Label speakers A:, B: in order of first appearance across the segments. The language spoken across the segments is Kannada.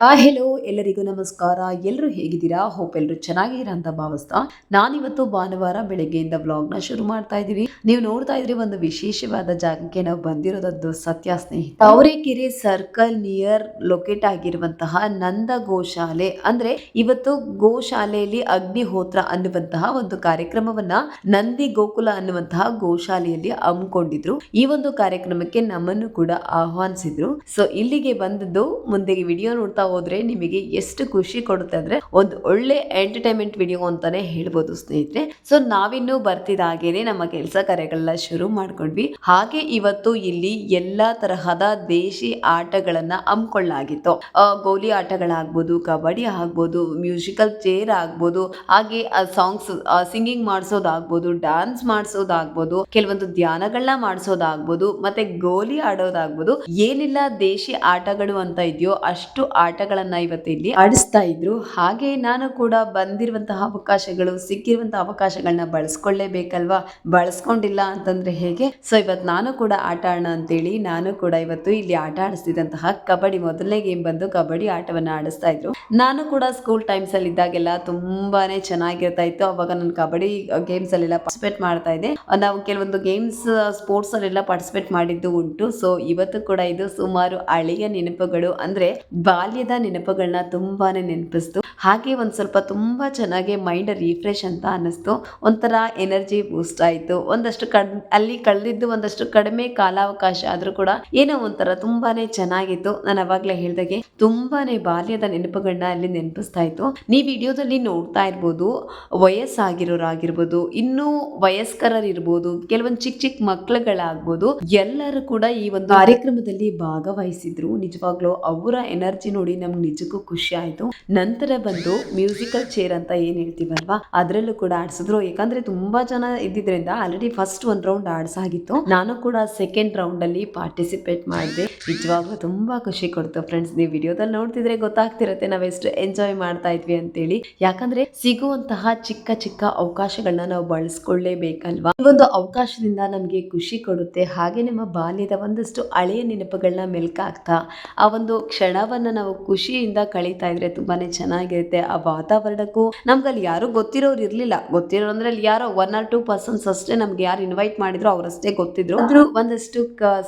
A: ಆ ಹೆಲೋ ಎಲ್ಲರಿಗೂ ನಮಸ್ಕಾರ. ಎಲ್ಲರೂ ಹೇಗಿದ್ದೀರಾ? ಹೋಪ್ ಎಲ್ಲರೂ ಚೆನ್ನಾಗಿದ್ದೀರಾ ಅಂತ ಭಾವಿಸ್ತಾ ನಾನಿವತ್ತು ಭಾನುವಾರ ಬೆಳಗ್ಗೆಯಿಂದ ವ್ಲಾಗ್ನ ಶುರು ಮಾಡ್ತಾ ಇದ್ದೀವಿ ನೀವು ನೋಡ್ತಾ ಇದ್ರಿ ಒಂದು ವಿಶೇಷವಾದ ಜಾಗಕ್ಕೆ ನಾವು ಬಂದಿರೋದದ್ದು ಸತ್ಯ ಸ್ನೇಹಿತ. ಅವರೇಕೆರೆ ಸರ್ಕಲ್ ನಿಯರ್ ಲೊಕೇಟ್ ಆಗಿರುವಂತಹ ನಂದ ಗೋಶಾಲೆ. ಅಂದ್ರೆ ಇವತ್ತು ಗೋಶಾಲೆಯಲ್ಲಿ ಅಗ್ನಿಹೋತ್ರ ಅನ್ನುವಂತಹ ಒಂದು ಕಾರ್ಯಕ್ರಮವನ್ನ ನಂದಿ ಗೋಕುಲ ಅನ್ನುವಂತಹ ಗೋಶಾಲೆಯಲ್ಲಿ ಹಮ್ಮಿಕೊಂಡಿದ್ರು. ಈ ಒಂದು ಕಾರ್ಯಕ್ರಮಕ್ಕೆ ನಮ್ಮನ್ನು ಕೂಡ ಆಹ್ವಾನಿಸಿದ್ರು. ಸೊ ಇಲ್ಲಿಗೆ ಬಂದದ್ದು ಮುಂದೆ ವಿಡಿಯೋ ನೋಡ್ತಾ ಹೋದ್ರೆ ನಿಮಗೆ ಎಷ್ಟು ಖುಷಿ ಕೊಡುತ್ತೆ ಅಂದ್ರೆ ಒಂದು ಒಳ್ಳೆ ಎಂಟರ್ಟೈನ್ಮೆಂಟ್ ವಿಡಿಯೋ ಅಂತಾನೆ ಹೇಳ್ಬೋದು ಸ್ನೇಹಿತರೆ. ಸೊ ನಾವಿನ್ನು ಬರ್ತಿದಾಗೇನೆ ನಮ್ಮ ಕೆಲಸ ಕಾರ್ಯಗಳನ್ನ ಶುರು ಮಾಡ್ಕೊಂಡ್ವಿ. ಹಾಗೆ ಇವತ್ತು ಇಲ್ಲಿ ಎಲ್ಲಾ ತರಹದ ದೇಶಿ ಆಟಗಳನ್ನ ಹಮ್ಮಿಕೊಳ್ಳಲಾಗಿತ್ತು ಆ, ಗೋಲಿ ಆಟಗಳಾಗ್ಬೋದು ಕಬಡ್ಡಿ ಆಗ್ಬೋದು ಮ್ಯೂಸಿಕಲ್ ಚೇರ್ ಆಗ್ಬೋದು ಹಾಗೆ ಸಾಂಗ್ಸ್ ಸಿಂಗಿಂಗ್ ಮಾಡಿಸೋದಾಗ್ಬೋದು ಡಾನ್ಸ್ ಮಾಡಿಸೋದಾಗ್ಬೋದು ಕೆಲವೊಂದು ಧ್ಯಾನಗಳನ್ನ ಮಾಡಿಸೋದಾಗ್ಬೋದು ಮತ್ತೆ ಗೋಲಿ ಆಡೋದಾಗ್ಬೋದು ಏನಿಲ್ಲ ದೇಶಿ ಆಟಗಳು ಅಂತ ಇದೆಯೋ ಅಷ್ಟು ಆಟಗಳನ್ನ ಇವತ್ತು ಇಲ್ಲಿ ಆಡಿಸ್ತಾ ಇದ್ರು. ಹಾಗೆ ನಾನು ಕೂಡ ಬಂದಿರುವಂತಹ ಅವಕಾಶಗಳು, ಸಿಕ್ಕಿರುವಂತಹ ಅವಕಾಶಗಳನ್ನ ಬಳಸ್ಕೊಳ್ಳೇಬೇಕಲ್ವಾ? ಬಳಸ್ಕೊಂಡಿಲ್ಲ ಅಂತಂದ್ರೆ ಹೇಗೆ? ಸೊ ಇವತ್ತು ನಾನು ಕೂಡ ಆಟ ಆಡೋಣ ಅಂತೇಳಿ ನಾನು ಕೂಡ ಇವತ್ತು ಇಲ್ಲಿ ಆಟ ಆಡಿಸ್ತಿದ್ದಂತಹ ಕಬಡ್ಡಿ ಮೊದಲನೇ ಗೇಮ್ ಬಂದು ಕಬಡ್ಡಿ ಆಟವನ್ನ ಆಡಿಸ್ತಾ ಇದ್ರು. ನಾನು ಕೂಡ ಸ್ಕೂಲ್ ಟೈಮ್ಸ್ ಅಲ್ಲಿ ಇದ್ದಾಗೆಲ್ಲ ತುಂಬಾನೇ ಚೆನ್ನಾಗಿರ್ತಾ ಇತ್ತು. ಅವಾಗ ನಾನು ಕಬಡ್ಡಿ ಗೇಮ್ಸ್ ಅಲ್ಲೆಲ್ಲ ಪಾರ್ಟಿಸಿಪೇಟ್ ಮಾಡ್ತಾ ಇದ್ದೆ. ನಾವು ಕೆಲವೊಂದು ಗೇಮ್ಸ್ ಸ್ಪೋರ್ಟ್ಸ್ ಅಲ್ಲೆಲ್ಲ ಪಾರ್ಟಿಸಿಪೇಟ್ ಮಾಡಿದ್ದು ಉಂಟು. ಸೊ ಇವತ್ತು ಕೂಡ ಇದು ಸುಮಾರು ಹಳೆಯ ನೆನಪುಗಳು. ಅಂದ್ರೆ ಬಾಲ್ಯದ ನೆನಪುಗಳನ್ನ ತುಂಬಾನೇ ನೆನಪಿಸ್ತು. ಹಾಗೆ ಒಂದು ಸ್ವಲ್ಪ ತುಂಬಾ ಚೆನ್ನಾಗಿ ಮೈಂಡ್ ರಿಫ್ರೆಶ್ ಅಂತ ಅನ್ನಿಸ್ತು. ಒಂಥರ ಎನರ್ಜಿ ಬೂಸ್ಟ್ ಆಯ್ತು. ಒಂದಷ್ಟು ಅಲ್ಲಿ ಕಳೆದಿದ್ದು ಒಂದಷ್ಟು ಕಡಿಮೆ ಕಾಲಾವಕಾಶ ಆದ್ರೂ ಕೂಡ ಏನೋ ಒಂಥರ ತುಂಬಾನೇ ಚೆನ್ನಾಗಿತ್ತು. ನಾನು ಅವಾಗಲೇ ಹೇಳ್ದಾಗೆ ತುಂಬಾನೇ ಬಾಲ್ಯದ ನೆನಪುಗಳನ್ನ ಅಲ್ಲಿ ನೆನಪಿಸ್ತಾ ಇತ್ತು. ನೀವು ವಿಡಿಯೋದಲ್ಲಿ ನೋಡ್ತಾ ಇರ್ಬೋದು, ವಯಸ್ಸಾಗಿರೋರಾಗಿರ್ಬೋದು, ಇನ್ನೂ ವಯಸ್ಕರರಿರ್ಬೋದು, ಕೆಲವೊಂದು ಚಿಕ್ಕ ಚಿಕ್ಕ ಮಕ್ಕಳುಗಳಾಗ್ಬೋದು ಎಲ್ಲರೂ ಕೂಡ ಈ ಒಂದು ಕಾರ್ಯಕ್ರಮದಲ್ಲಿ ಭಾಗವಹಿಸಿದ್ರು. ನಿಜವಾಗ್ಲೂ ಅವರ ಎನರ್ಜಿ ನೋಡಿ ನಮ್ಗೆ ನಿಜಕ್ಕೂ ಖುಷಿ ಆಯಿತು. ನಂತರ ಬಂದು ಮ್ಯೂಸಿಕಲ್ ಚೇರ್ ಅಂತ ಏನು ಹೇಳ್ತೀವಲ್ವಾ, ಅದ್ರಲ್ಲೂ ಕೂಡ ಆಡಿಸಿದ್ರು. ಯಾಕಂದ್ರೆ ತುಂಬಾ ಜನ ಇದ್ದಿದ್ರಿಂದ ಆಲ್ರೆಡಿ ಫಸ್ಟ್ ಒಂದು ರೌಂಡ್ ಆಡ್ಸಾಗಿತ್ತು. ನಾನು ಕೂಡ ಸೆಕೆಂಡ್ ರೌಂಡ್ ಅಲ್ಲಿ ಪಾರ್ಟಿಸಿಪೇಟ್ ಮಾಡಿದೆ. ನಿಜವಾಗ್ಲೂ ತುಂಬಾ ಖುಷಿ ಕೊಡ್ತು ಫ್ರೆಂಡ್ಸ್ ನೀವು ವಿಡಿಯೋದಲ್ಲಿ ನೋಡ್ತಿದ್ರೆ ಗೊತ್ತಾಗ್ತಿರತ್ತೆ ಎಷ್ಟು ಎಂಜಾಯ್ ಮಾಡ್ತಾ ಇದ್ವಿ ಅಂತೇಳಿ. ಯಾಕಂದ್ರೆ ಸಿಗುವಂತಹ ಚಿಕ್ಕ ಚಿಕ್ಕ ಅವಕಾಶಗಳನ್ನ ನಾವು ಬಳಸ್ಕೊಳ್ಳೇಬೇಕಲ್ವಾ? ಈ ಒಂದು ಅವಕಾಶದಿಂದ ನಮಗೆ ಖುಷಿ ಕೊಡುತ್ತೆ. ಹಾಗೆ ನಮ್ಮ ಬಾಲ್ಯದ ಒಂದಷ್ಟು ಹಳೆಯ ನೆನಪುಗಳನ್ನ ಮೆಲ್ಕಾಗ್ತಾ, ಆ ಒಂದು ಕ್ಷಣವನ್ನ ನಾವು ಖುಷಿಯಿಂದ ಕಳೀತಾ ಇದ್ರೆ ತುಂಬಾನೇ ಚೆನ್ನಾಗಿರುತ್ತೆ ಆ ವಾತಾವರಣಕ್ಕೂ. ನಮ್ಗೆ ಅಲ್ಲಿ ಯಾರು ಗೊತ್ತಿರೋರು ಇರ್ಲಿಲ್ಲ. ಗೊತ್ತಿರೋ ಅಂದ್ರೆ ಅಲ್ಲಿ ಯಾರೋ ಒನ್ ಆರ್ ಟೂ ಪರ್ಸನ್ಸ್ ಅಷ್ಟೇ ನಮ್ಗೆ ಯಾರು ಇನ್ವೈಟ್ ಮಾಡಿದ್ರು, ಅವರಷ್ಟೇ ಗೊತ್ತಿದ್ರು. ಆದ್ರೂ ಒಂದಷ್ಟು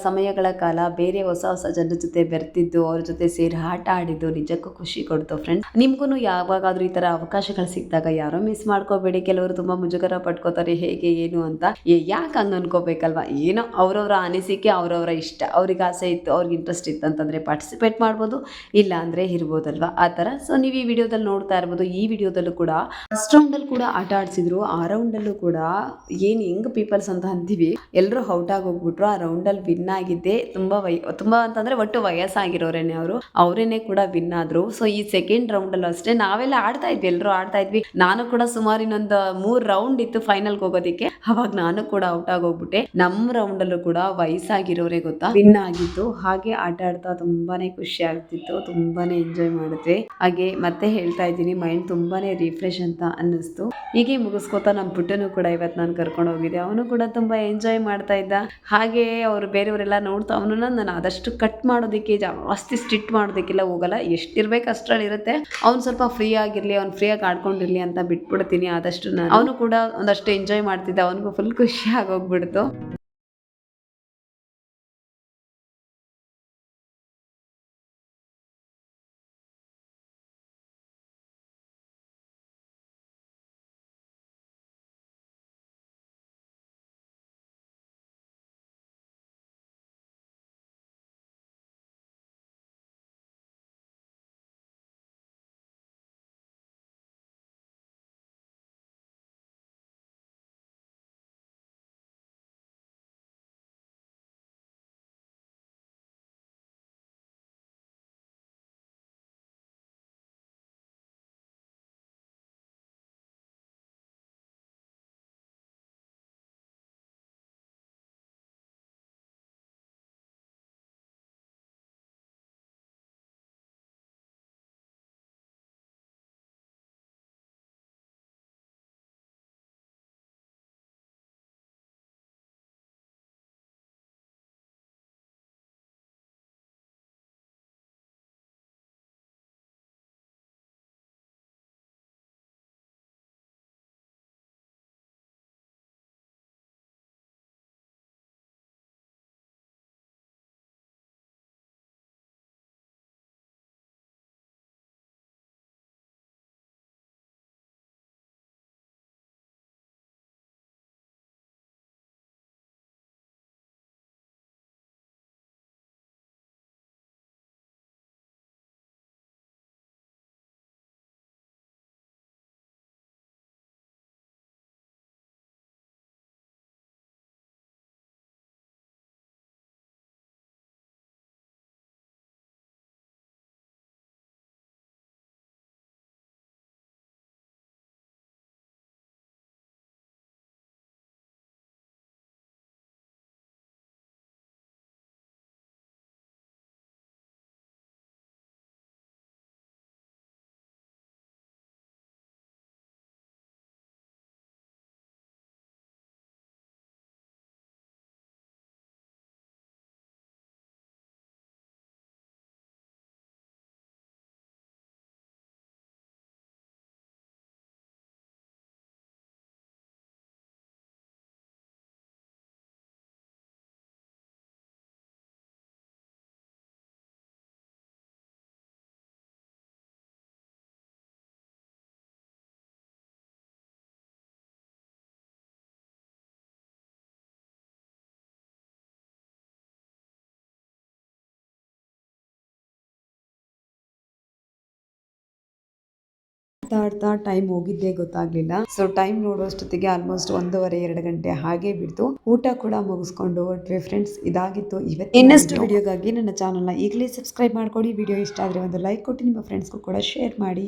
A: ಸಮಯಗಳ ಕಾಲ ಬೇರೆ ಹೊಸ ಹೊಸ ಜನರ ಜೊತೆ ಬೆರ್ತಿದ್ದು, ಅವ್ರ ಜೊತೆ ಸೇರಿ ಆಟ ಆಡಿದ್ದು ನಿಜಕ್ಕೂ ಖುಷಿ ಕೊಡ್ತು ಫ್ರೆಂಡ್ ನಿಮ್ಗೂ ಯಾವಾಗಾದ್ರೂ ಈ ತರ ಅವಕಾಶಗಳು ಸಿಕ್ಕಿದಾಗ ಯಾರೋ ಮಿಸ್ ಮಾಡ್ಕೋಬೇಡಿ. ಕೆಲವರು ತುಂಬಾ ಮುಜುಗರ ಪಟ್ಕೋತಾರೆ, ಹೇಗೆ, ಏನು ಅಂತ. ಯಾಕೆ ಹಂಗ ಅನ್ಕೋಬೇಕಲ್ವಾ? ಏನೋ ಅವ್ರವ್ರ ಅನಿಸಿಕೆ, ಅವ್ರವ್ರ ಇಷ್ಟ. ಅವ್ರಿಗೆ ಆಸೆ ಇತ್ತು, ಅವ್ರಿಗೆ ಇಂಟ್ರೆಸ್ಟ್ ಇತ್ತು ಅಂತಂದ್ರೆ ಪಾರ್ಟಿಸಿಪೇಟ್ ಮಾಡ್ಬೋದು. ಇಲ್ಲ ಅಂದ್ರೆ ಇರ್ಬೋದಲ್ವಾ? ಆ ತರ ಸೊ ನೀವು ಈ ವಿಡಿಯೋದಲ್ಲಿ ನೋಡ್ತಾ ಇರ್ಬೋದು, ಈ ವಿಡಿಯೋದಲ್ಲೂ ಕೂಡ ಫಸ್ಟ್ ರೌಂಡ್ ಅಲ್ಲಿ ಕೂಡ ಆಟ ಆಡ್ಸಿದ್ರು. ಆ ರೌಂಡ್ ಅಲ್ಲೂ ಕೂಡ ಏನ್ ಹೆಂಗ್ ಪೀಪಲ್ಸ್ ಅಂತ ಅಂತೀವಿ ಎಲ್ಲರೂ ಔಟ್ ಆಗಿ ಹೋಗ್ಬಿಟ್ರು. ಆ ರೌಂಡ್ ಅಲ್ಲಿ ವಿನ್ ಆಗಿದ್ದೆ ತುಂಬಾ ವಯ ತುಂಬಾ ಅಂತಂದ್ರೆ ಒಟ್ಟು ವಯಸ್ಸಾಗಿರೋರೇನೆ ಅವರು. ಅವರೇನೆ ಕೂಡ ವಿನ್ ಆದ್ರು. ಸೊ ಈ ಸೆಕೆಂಡ್ ರೌಂಡಲ್ಲೂ ಅಷ್ಟೇ. ನಾವೆಲ್ಲ ಆಡ್ತಾ ಇದ್ವಿ ಎಲ್ಲರೂ ಆಡ್ತಾ ಇದ್ವಿ. ನಾನು ಕೂಡ ಸುಮಾರು ಇನ್ನೊಂದು ಮೂರ್ ರೌಂಡ್ ಇತ್ತು ಫೈನಲ್ ಹೋಗೋದಿಕ್ಕೆ. ಅವಾಗ ನಾನು ಕೂಡ ಔಟ್ ಆಗಿ ಹೋಗ್ಬಿಟ್ಟೆ. ನಮ್ಮ ರೌಂಡಲ್ಲೂ ಕೂಡ ವಯಸ್ಸಾಗಿರೋರೇ ಗೊತ್ತಾ? ವಿನ್ ಆಗಿತ್ತು. ಹಾಗೆ ಆಟ ಆಡ್ತಾ ತುಂಬಾನೇ ಖುಷಿ ಆಗ್ತಿತ್ತು. ತುಂಬಾನೇ ಎಂಜಾಯ್ ಮಾಡಿದ್ವಿ ಹಾಗೆ ಮತ್ತೆ ಹೇಳ್ತಾ ಇದ್ದೀನಿ ಮೈಂಡ್ ತುಂಬಾನೇ ರಿಫ್ರೆಶ್ ಅಂತ ಅನ್ನಿಸ್ತು. ಹೀಗೆ ಮುಗಿಸ್ಕೋತಾ ನಮ್ಮ ಪುಟ್ಟನು ಕೂಡ ಇವತ್ತು ನಾನು ಕರ್ಕೊಂಡು ಹೋಗಿದ್ದೆ. ಅವನು ಕೂಡ ತುಂಬಾ ಎಂಜಾಯ್ ಮಾಡ್ತಾ ಇದ್ದ. ಹಾಗೆ ಅವರು ಬೇರೆಯವರೆಲ್ಲ ನೋಡ್ತಾ ಅವನು ನಾನು ಆದಷ್ಟು ಕಟ್ ಮಾಡೋದಕ್ಕೆ ಜಾಸ್ತಿ ಸ್ಟಿಟ್ ಮಾಡೋದಕ್ಕೆಲ್ಲ ಹೋಗಲ್ಲ. ಎಷ್ಟಿರ್ಬೇಕು ಅಷ್ಟರಲ್ಲಿ ಇರುತ್ತೆ. ಅವ್ನು ಸ್ವಲ್ಪ ಫ್ರೀ ಆಗಿರ್ಲಿ, ಅವ್ನು ಫ್ರೀ ಆಡ್ಕೊಂಡಿರಲಿ ಆಡ್ಕೊಂಡಿರ್ಲಿ ಅಂತ ಬಿಟ್ಬಿಡ್ತೀನಿ. ಆದಷ್ಟು ನಾನು ಅವನು ಕೂಡ ಒಂದಷ್ಟು ಎಂಜಾಯ್ ಮಾಡ್ತಿದ್ದ. ಅವನಿಗೂ ಫುಲ್ ಖುಷಿ ಆಗೋಗ್ಬಿಡ್ತು.
B: ಆಡ್ತಾ ಆಡ್ತಾ ಟೈಮ್ ಹೋಗಿದ್ದೇ ಗೊತ್ತಾಗ್ಲಿಲ್ಲ. ಸೊ ಟೈಮ್ ನೋಡುವಷ್ಟೊತ್ತಿಗೆ ಆಲ್ಮೋಸ್ಟ್ ಒಂದೂವರೆ ಎರಡು ಗಂಟೆ ಹಾಗೆ ಬಿಡ್ತು. ಊಟ ಕೂಡ ಮುಗಿಸ್ಕೊಂಡು ಹೊರಟ್ವಿ ಫ್ರೆಂಡ್ಸ್ ಇದಾಗಿತ್ತು. ಇವತ್ತು ಇನ್ನಷ್ಟು ವಿಡಿಯೋಗಾಗಿ ನನ್ನ ಚಾನಲ್ನ ಈಗಲೇ ಸಬ್ಸ್ಕ್ರೈಬ್ ಮಾಡ್ಕೊಡಿ. ವಿಡಿಯೋ ಇಷ್ಟ ಆದರೆ ಒಂದು ಲೈಕ್ ಕೊಟ್ಟು ನಿಮ್ಮ ಫ್ರೆಂಡ್ಸ್ಗೂ ಕೂಡ ಶೇರ್ ಮಾಡಿ.